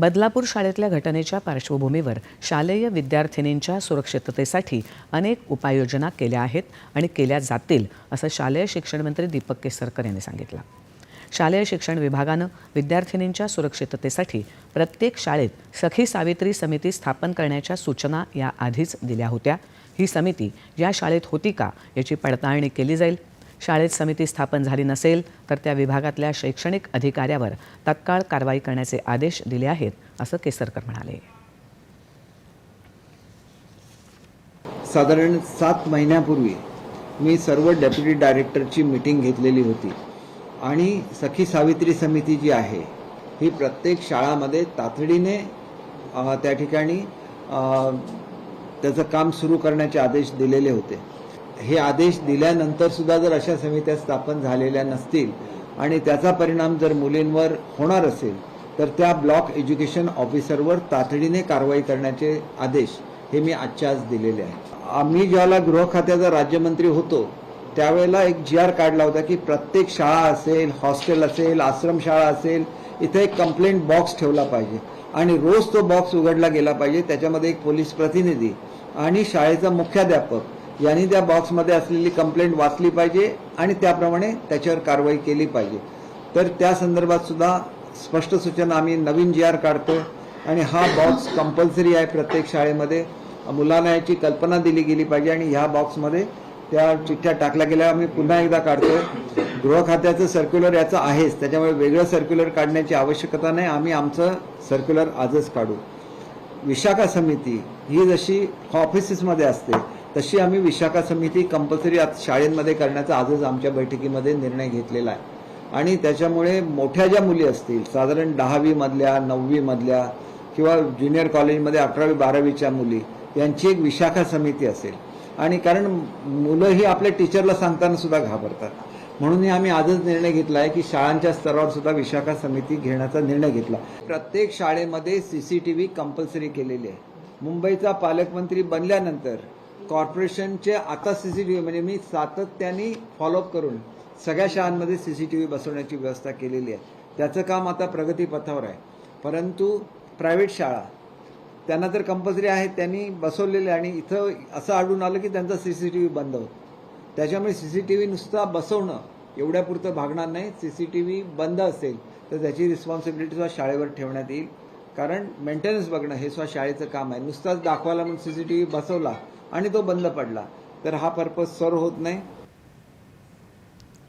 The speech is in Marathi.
बदलापूर शाळेतल्या घटनेच्या पार्श्वभूमीवर शालेय विद्यार्थिनींच्या सुरक्षिततेसाठी अनेक उपाययोजना केल्या आहेत आणि केल्या जातील असं शालेय शिक्षण मंत्री दीपक केसरकर यांनी सांगितलं. शालेय शिक्षण विभागानं विद्यार्थिनींच्या सुरक्षिततेसाठी प्रत्येक शाळेत सखी सावित्री समिती स्थापन करण्याच्या सूचना या आधीच दिल्या होत्या. ही समिती या शाळेत होती का याची पडताळणी केली जाईल. शाळेत समिती स्थापन झाली नसेल तर त्या विभागातल्या शैक्षणिक अधिकाऱ्यावर तत्काळ कारवाई करण्याचे आदेश दिले आहेत असं केसरकर म्हणाले. साधारण सात महिन्यापूर्वी मी सर्व डेप्युटी डायरेक्टरची मीटिंग घेतलेली होती आणि सखी सावित्री समिती जी आहे ही प्रत्येक शाळामध्ये तातडीने त्या ठिकाणी त्याचं काम सुरू करण्याचे आदेश दिलेले होते. हे आदेश दिल्यानंतर सुद्धा जर अशा समित्या स्थापन झालेल्या नसतील आणि त्याचा परिणाम जर मुलींवर होणार असेल तर त्या ब्लॉक एज्युकेशन ऑफिसरवर तातडीने कारवाई करण्याचे आदेश हे मी आजच्या आज दिलेले आहे आम्ही ज्याला गृह खात्याचा राज्यमंत्री होतो त्यावेळेला एक जी आर काढला होता की प्रत्येक शाळा असेल हॉस्टेल असेल आश्रमशाळा असेल इथे एक कंप्लेंट बॉक्स ठेवला पाहिजे. आणि रोज तो बॉक्स उघडला गेला पाहिजे त्याच्यामध्ये एक पोलीस प्रतिनिधी आणि शाळेचा मुख्याध्यापक यांनी त्या बॉक्समध्ये असलेली कंप्लेंट वाचली पाहिजे आणि त्याप्रमाणे त्याच्यावर कारवाई केली पाहिजे. तर त्या संदर्भात सुद्धा स्पष्ट सूचना आम्ही नवीन जी आर काढतो आणि हा बॉक्स कंपल्सरी आहे प्रत्येक शाळेमध्ये. मुलांना याची कल्पना दिली गेली पाहिजे आणि ह्या बॉक्समध्ये त्या चिठ्ठ्या टाकल्या गेल्या. आम्ही पुन्हा एकदा काढतोय. गृह खात्याचं सर्क्युलर याचं आहेच. त्याच्यामुळे वेगळं सर्क्युलर काढण्याची आवश्यकता नाही. आम्ही आमचं सर्क्युलर आजच काढू. विशाखा समिती ही जशी ऑफिसेसमध्ये असते तशी आम्ही विशाखा समिती कंपल्सरी शाळेमध्ये करण्याचा आजच आमच्या बैठकीमध्ये निर्णय घेतलेला आहे. आणि त्याच्यामुळे मोठ्या ज्या मुली असतील साधारण दहावीमधल्या नववीमधल्या किंवा ज्युनियर कॉलेजमध्ये अकरावी बारावीच्या मुली यांची एक विशाखा समिती असेल. आणि कारण मुलं ही आपल्या टीचरला सांगताना सुद्धा घाबरतात. म्हणून आम्ही आजच निर्णय घेतला आहे की शाळांच्या स्तरावर सुद्धा विशाखा समिती घेण्याचा निर्णय घेतला. प्रत्येक शाळेमध्ये सीसीटीव्ही कंपल्सरी केलेली आहे. मुंबईचा पालकमंत्री बनल्यानंतर कॉर्पोरेशनचे आता सीसीटीव्ही म्हणजे मी सातत्याने फॉलोअप करून सगळ्या शाळांमध्ये सीसीटीव्ही बसवण्याची व्यवस्था केलेली आहे. त्याचं काम आता प्रगतीपथावर आहे. परंतु प्रायव्हेट शाळा त्यांना तर कंपल्सरी आहे त्यांनी बसवलेले आणि इथं असं आढळून आलं की त्यांचा सीसीटीव्ही बंद होतो. त्याच्यामुळे सीसीटीव्ही नुसता बसवणं एवढ्यापुरतं भागणार नाही. सीसीटीव्ही बंद असेल तर त्याची रिस्पॉन्सिबिलिटी सुद्धा शाळेवर ठेवण्यात येईल. कारण मेंटेनन्स बघणं हे सुद्धा शाळेचं काम आहे. नुसताच दाखवायला म्हणून सीसीटीव्ही बसवला आणि तो बंद पडला. तर हा पर्पज सर्व होत नाही.